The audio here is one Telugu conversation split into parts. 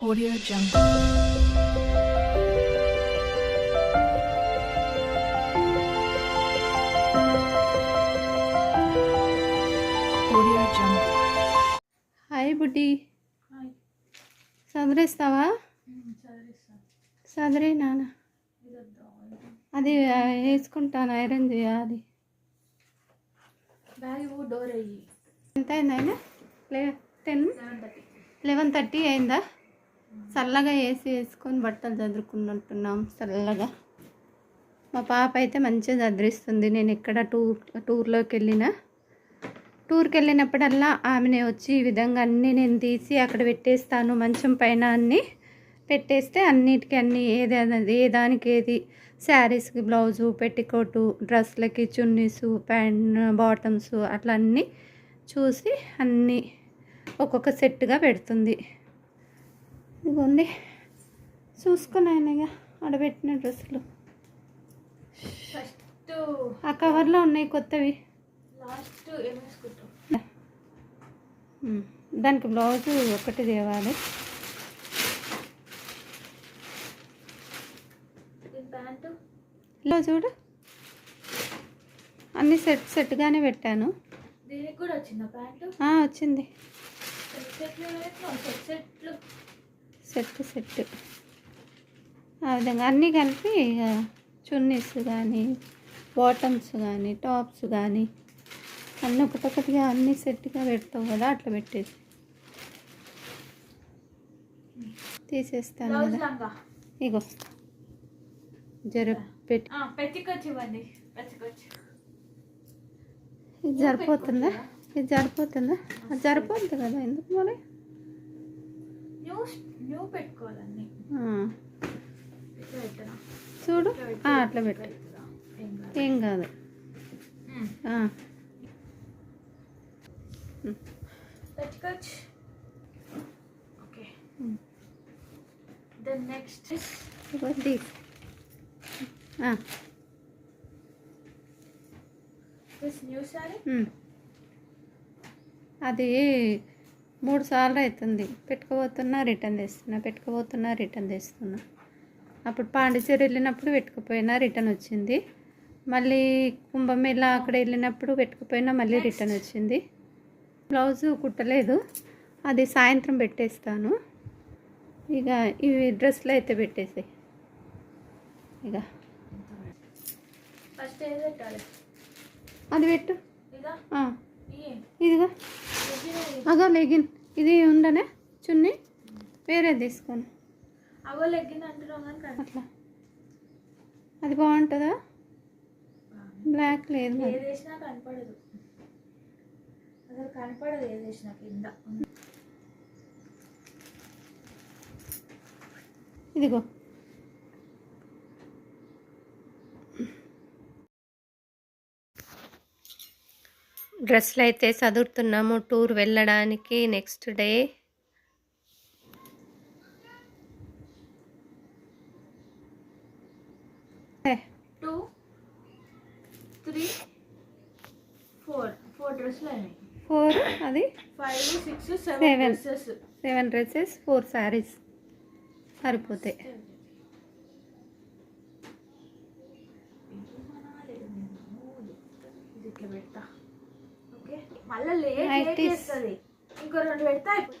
Audio Jungle. Audio Jungle. Hi బుడ్డి చదివేస్తావా? చదివే నాన్న. అది వేసుకుంటాను ఐరన్ చేయాలి. ఎంత అయింది ఆయన? లే టెన్? లెవెన్ థర్టీ అయిందా? చల్లగా వేసి వేసుకొని బట్టలు చదురుకున్నట్టున్నాం చల్లగా మా పాప అయితే మంచిగా చదిరిస్తుంది నేను ఎక్కడ టూర్ టూర్లోకి వెళ్ళినా. టూర్కి వెళ్ళినప్పుడల్లా ఆమెనే వచ్చి ఈ విధంగా అన్నీ నేను తీసి అక్కడ పెట్టేస్తాను. మంచం పైన అన్నీ పెట్టేస్తే అన్నిటికీ అన్నీ ఏది ఏ దానికి ఏది శారీస్కి బ్లౌజు పెట్టికోటు డ్రెస్లకి చున్నీస్ ప్యాంట్ బాటమ్స్ అట్లా అన్నీ చూసి అన్నీ ఒక్కొక్క సెట్గా పెడుతుంది. ఇదిగోండి. చూసుకుని ఆయనగా ఆడబెట్టిన డ్రెస్సులు. ఆ కవర్లో ఉన్నాయి కొత్తవి. దానికి బ్లౌజ్ ఒకటి తేవాలి. ఇలా చూడు. అన్ని సెట్ సెట్గానే పెట్టాను. వచ్చింది సెట్ సెట్. ఆ విధంగా అన్నీ కలిపి ఇక చున్నీస్ కానీ బాటమ్స్ కానీ టాప్స్ కానీ అన్నీ ఒకటొకటిగా అన్నీ సెట్గా పెడతావు కదా అట్లా పెట్టేసి తీసేస్తాను కదా. ఇగో. జర పెట్టి పెట్టుకొచ్చి. ఇది సరిపోతుందా? ఇది సరిపోతుందా? అది సరిపోతుంది కదా ఎందుకు మరి? చూడు. అట్లా పెట్టు. ఏం కాదు. పెట్టుకోవచ్చు. Okay. Then next. This new sorry. అది మూడు సార్లు అవుతుంది. పెట్టుకోబోతున్నా రిటర్న్ తెస్తున్నా పెట్టుకోబోతున్నా రిటర్న్ తెస్తున్నా. అప్పుడు పాండిచేరి వెళ్ళినప్పుడు పెట్టుకుపోయినా రిటర్న్ వచ్చింది. మళ్ళీ కుంభమేళ అక్కడ వెళ్ళినప్పుడు పెట్టుకుపోయినా మళ్ళీ రిటర్న్ వచ్చింది. బ్లౌజు కుట్టలేదు. అది సాయంత్రం పెట్టేస్తాను. ఇక ఇవి డ్రెస్లో అయితే పెట్టేసాయి ఇక. ఫస్ట్ అది పెట్టు. ఇదిగో. అగో లెగిన్ ఇది ఉండనే చున్ని వేరే తీసుకోను. అవో కానీ కనిపి- అట్లా. అది బాగుంటుందా? బ్లాక్ లేదు మరి. ఏది వేసినా కనపడదు. అసలు కనపడదు ఏది వేసినా కింద. ఇదిగో. డ్రెస్లు అయితే చదువుతున్నాము టూర్ వెళ్ళడానికి next day. Two three four four డ్రెస్సులు అది? Five six seven seven. Dresses. Four saris సరిపోతాయి ఇది ఇట్లా పెడతా ఓకే మళ్ళీ లేట్ Right లేట్ is- చేస్తుంది. ఇంకో రెండు పెడతా అయిపోతుంది.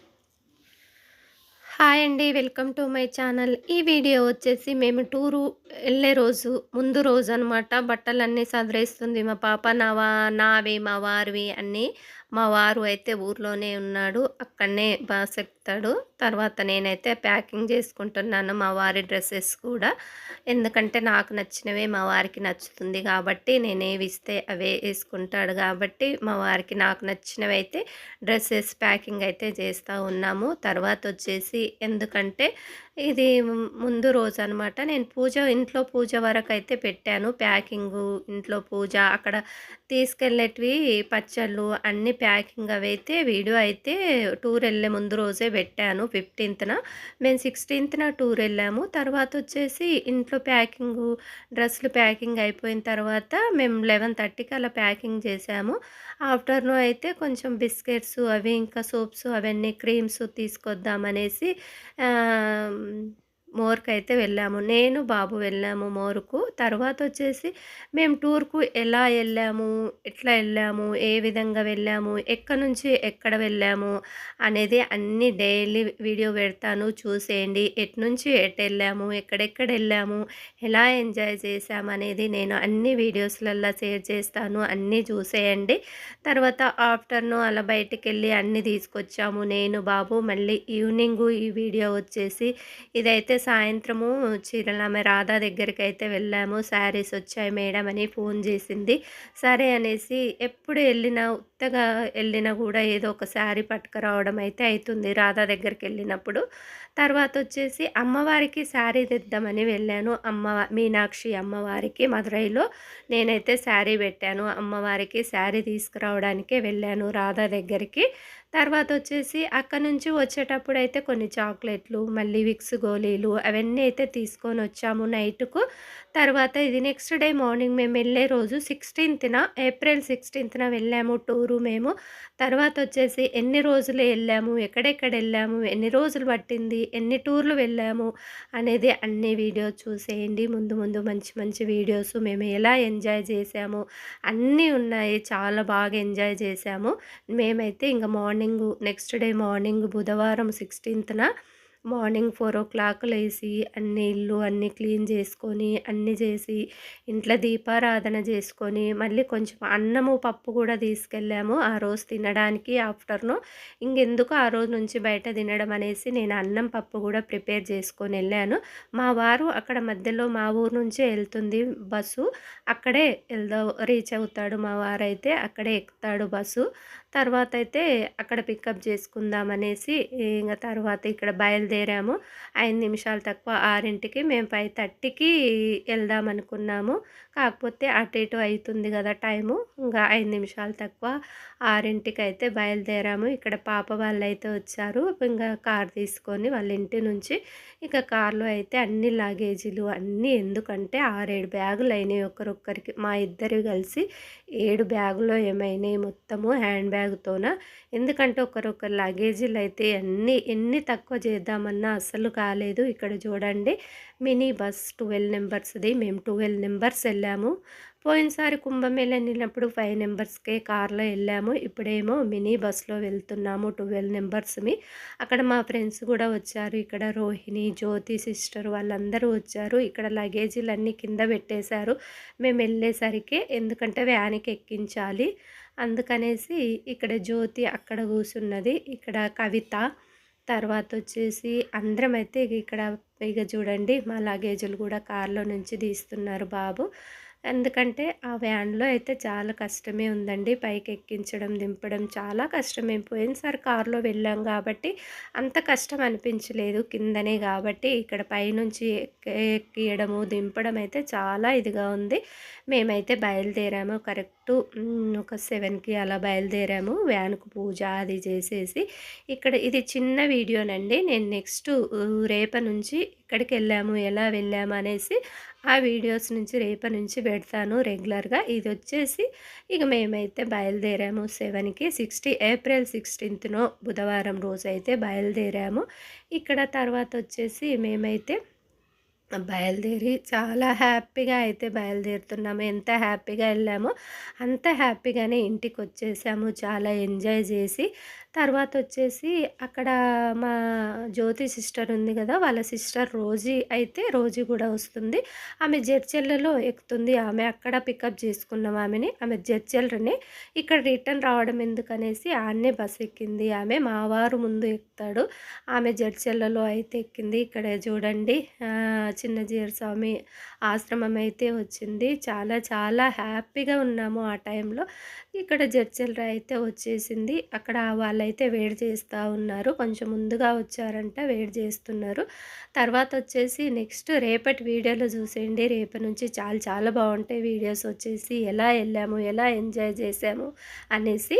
హాయ్ అండి వెల్కమ్ టు మై ఛానల్ ఈ వీడియో వచ్చేసి మేము టూరు వెళ్ళే రోజు ముందు రోజు అనమాట బట్టలన్నీ సదరేస్తుంది మా పాప నా వా నావి మా వారివి అన్నీ. మా వారు అయితే ఊర్లోనే ఉన్నాడు. అక్కడనే బాగా చెప్తాడు తర్వాత నేనైతే ప్యాకింగ్ చేసుకుంటున్నాను మా వారి డ్రెస్సెస్ కూడా. ఎందుకంటే నాకు నచ్చినవే మా వారికి నచ్చుతుంది కాబట్టి నేను ఏవి ఇస్తే అవే వేసుకుంటాడు కాబట్టి మా వారికి నాకు నచ్చినవి అయితే డ్రెస్సెస్ ప్యాకింగ్ అయితే చేస్తూ ఉన్నాము. తర్వాత వచ్చేసి ఎందుకంటే ఇది ముందు రోజు అనమాట నేను పూజ ఇంట్లో పూజ వరకు అయితే పెట్టాను. ప్యాకింగు ఇంట్లో పూజ అక్కడ తీసుకెళ్ళేటివి పచ్చళ్ళు అన్ని ప్యాకింగ్ అవి అయితే వీడియో అయితే టూర్ వెళ్ళే ముందు రోజే పెట్టాను ఫిఫ్టీన్త్న. మేము సిక్స్టీన్త్న టూర్ వెళ్ళాము. తర్వాత వచ్చేసి ఇంట్లో ప్యాకింగ్ డ్రెస్సులు ప్యాకింగ్ అయిపోయిన తర్వాత మేము లెవెన్ థర్టీకి అలా ప్యాకింగ్ చేసాము. ఆఫ్టర్నూన్ అయితే కొంచెం బిస్కెట్స్ అవి ఇంకా సోప్స్ అవన్నీ క్రీమ్స్ తీసుకొద్దామనేసి మోర్కి అయితే వెళ్ళాము. నేను బాబు వెళ్ళాము మోరుకు. తర్వాత వచ్చేసి మేము టూర్కు ఎలా వెళ్ళాము ఎట్లా వెళ్ళాము ఏ విధంగా వెళ్ళాము ఎక్కడి నుంచి ఎక్కడ వెళ్ళాము అనేది అన్ని డైలీ వీడియో పెడతాను. చూసేయండి. ఎటు నుంచి ఎటు వెళ్ళాము ఎక్కడెక్కడ వెళ్ళాము ఎలా ఎంజాయ్ చేసాము అనేది నేను అన్ని వీడియోస్లలో షేర్ చేస్తాను. అన్నీ చూసేయండి. తర్వాత ఆఫ్టర్నూన్ అలా బయటికి వెళ్ళి అన్నీ తీసుకొచ్చాము. నేను బాబు మళ్ళీ ఈవినింగ్ ఈ వీడియో వచ్చేసి ఇదైతే సాయంత్రము చీరలు ఆమె రాధా దగ్గరికి అయితే వెళ్ళాము. శారీస్ వచ్చాయి మేడం అని ఫోన్ చేసింది. సరే అనేసి ఎప్పుడు వెళ్ళినా ఉత్తగా వెళ్ళినా కూడా ఏదో ఒక శారీ పట్టుకురావడం అయితే అవుతుంది రాధా దగ్గరికి వెళ్ళినప్పుడు. తర్వాత వచ్చేసి అమ్మవారికి శారీ తెద్దామని వెళ్ళాను. అమ్మ మీనాక్షి అమ్మవారికి మదురైలో నేనైతే శారీ పెట్టాను. అమ్మవారికి శారీ తీసుకురావడానికే వెళ్ళాను రాధా దగ్గరికి. తర్వాత వచ్చేసి అక్కడ నుంచి వచ్చేటప్పుడు అయితే కొన్ని చాక్లెట్లు మళ్ళీ విక్స్ గోళీలు అవన్నీ అయితే తీసుకొని వచ్చాము నైట్కు. తర్వాత ఇది నెక్స్ట్ డే మార్నింగ్ మేము వెళ్ళే రోజు సిక్స్టీన్త్న ఏప్రిల్ సిక్స్టీన్త్న వెళ్ళాము టూరు మేము. తర్వాత వచ్చేసి ఎన్ని రోజులు వెళ్ళాము ఎక్కడెక్కడ వెళ్ళాము ఎన్ని రోజులు పట్టింది ఎన్ని టూర్లు వెళ్ళాము అనేది అన్ని వీడియోస్ చూసేయండి. ముందు ముందు మంచి మంచి వీడియోస్ మేము ఎలా ఎంజాయ్ చేసాము అన్నీ ఉన్నాయి. చాలా బాగా ఎంజాయ్ చేసాము మేమైతే ఇంకా మార్నింగ్ నెక్స్ట్ డే మార్నింగ్ బుధవారం సిక్స్టీన్త్న మార్నింగ్ ఫోర్ ఓ క్లాక్ లేచి అన్ని ఇల్లు అన్నీ క్లీన్ చేసుకొని అన్నీ చేసి ఇంట్లో దీపారాధన చేసుకొని మళ్ళీ కొంచెం అన్నము పప్పు కూడా తీసుకెళ్ళాము. ఆ రోజు తినడానికి ఆఫ్టర్నూన్. ఇంకెందుకు ఆ రోజు నుంచి బయట తినడం అనేసి నేను అన్నం పప్పు కూడా ప్రిపేర్ చేసుకొని వెళ్ళాను. మా వారు అక్కడ మధ్యలో మా ఊరు నుంచే వెళ్తుంది బస్సు. అక్కడే వెళ్దా రీచ్ అవుతాడు మా వారైతే. అక్కడే ఎక్కుతాడు బస్సు. తర్వాత అయితే అక్కడ పికప్ చేసుకుందామనేసి ఇంకా తర్వాత ఇక్కడ బయలుదేరాము. ఐదు నిమిషాలు తక్కువ ఆరింటికి మేము ఫైవ్ థర్టీకి వెళ్దాం అనుకున్నాము కాకపోతే అటు ఇటు అవుతుంది కదా టైము. ఇంకా ఐదు నిమిషాలు తక్కువ ఆరింటికి అయితే బయలుదేరాము. ఇక్కడ పాప వాళ్ళు అయితే వచ్చారు. ఇంకా కార్ తీసుకొని వాళ్ళ ఇంటి నుంచి ఇక కార్లో అయితే అన్ని లగేజీలు అన్నీ ఎందుకంటే ఆరేడు బ్యాగులు అయినాయి ఒకరొక్కరికి మా ఇద్దరు కలిసి ఏడు బ్యాగులో ఏమైనాయి మొత్తము హ్యాండ్ బ్యాగ్ బ్యాగ్తోన ఎందుకంటే ఒకరొకరు లగేజీలు అయితే అన్నీ ఎన్ని తక్కువ చేద్దామన్నా అస్సలు కాలేదు. ఇక్కడ చూడండి మినీ బస్ ట్వెల్వ్ నెంబర్స్ది మేము ట్వెల్వ్ నెంబర్స్ వెళ్ళాము. పోయినసారి కుంభమేళ వెళ్ళినప్పుడు ఫైవ్ నెంబర్స్కే కార్లో వెళ్ళాము. ఇప్పుడేమో మినీ బస్లో వెళ్తున్నాము ట్వెల్వ్ నెంబర్స్మి అక్కడ మా ఫ్రెండ్స్ కూడా వచ్చారు. ఇక్కడ రోహిణి జ్యోతి సిస్టర్ వాళ్ళందరూ వచ్చారు. ఇక్కడ లగేజీలు అన్నీ కింద పెట్టేశారు. మేము వెళ్ళేసరికి ఎందుకంటే వ్యాన్కి ఎక్కించాలి. అందుకనేసి ఇక్కడ జ్యోతి అక్కడ కూర్చున్నది ఇక్కడ కవిత తర్వాత వచ్చేసి అందరం అయితే ఇక్కడ ఇక చూడండి మా లగేజీలు కూడా కార్లో నుంచి తీస్తున్నారు బాబు. ఎందుకంటే ఆ వ్యాన్లో అయితే చాలా కష్టమే ఉందండి. పైకి ఎక్కించడం దింపడం చాలా కష్టమే. పోయినసారి కారులో వెళ్ళాం కాబట్టి అంత కష్టం అనిపించలేదు కిందనే కాబట్టి ఇక్కడ పైనుంచి ఎక్కియడము దింపడం అయితే చాలా ఇదిగా ఉంది. మేమైతే బయలుదేరాము. కరెక్ట్ ఒక సెవెన్కి అలా బయలుదేరాము. వ్యాన్కు పూజ అది చేసేసి ఇక్కడ ఇది చిన్న వీడియోనండి. నేను నెక్స్ట్ రేప నుంచి ఎక్కడికి వెళ్ళాము. ఎలా వెళ్ళాము అనేసి ఆ వీడియోస్ నుంచి రేపటి నుంచి పెడతాను రెగ్యులర్గా. ఇది వచ్చేసి ఇక మేమైతే బయలుదేరాము సెవెన్కి సిక్స్టీ ఏప్రిల్ సిక్స్టీన్త్నో బుధవారం రోజు అయితే బయలుదేరాము. ఇక్కడ తర్వాత వచ్చేసి మేమైతే బయలుదేరి చాలా హ్యాపీగా అయితే బయలుదేరుతున్నాము. ఎంత హ్యాపీగా వెళ్ళామో అంత హ్యాపీగానే ఇంటికి వచ్చేసాము చాలా ఎంజాయ్ చేసి తర్వాత వచ్చేసి అక్కడ మా జ్యోతి సిస్టర్ ఉంది కదా వాళ్ళ సిస్టర్ రోజీ అయితే రోజీ కూడా వస్తుంది. ఆమె జడ్చెల్లలో ఎక్కుతుంది. ఆమె అక్కడ పికప్ చేసుకున్నాం ఆమెని. ఆమె జడ్చెల్ని ఇక్కడ రిటర్న్ రావడం ఎందుకనేసి ఆడనే బస్ ఎక్కింది. ఆమె మావారు ముందు ఎక్కుతాడు. ఆమె జడ్చెల్లలో అయితే ఎక్కింది. ఇక్కడ చూడండి చిన్న స్వామి ఆశ్రమం అయితే వచ్చింది. చాలా చాలా హ్యాపీగా ఉన్నాము ఆ టైంలో. ఇక్కడ జడ్చెల్ర అయితే వచ్చేసింది. అక్కడ వాళ్ళ అయితే వేడి చేస్తూ ఉన్నారు. కొంచెం ముందుగా వచ్చారంట వేడి చేస్తున్నారు. తర్వాత వచ్చేసి నెక్స్ట్ రేపటి వీడియోలో చూసేయండి. రేపటి నుంచి చాలా చాలా బాగుంటాయి వీడియోస్. వచ్చేసి ఎలా వెళ్ళాము ఎలా ఎంజాయ్ చేసాము అనేసి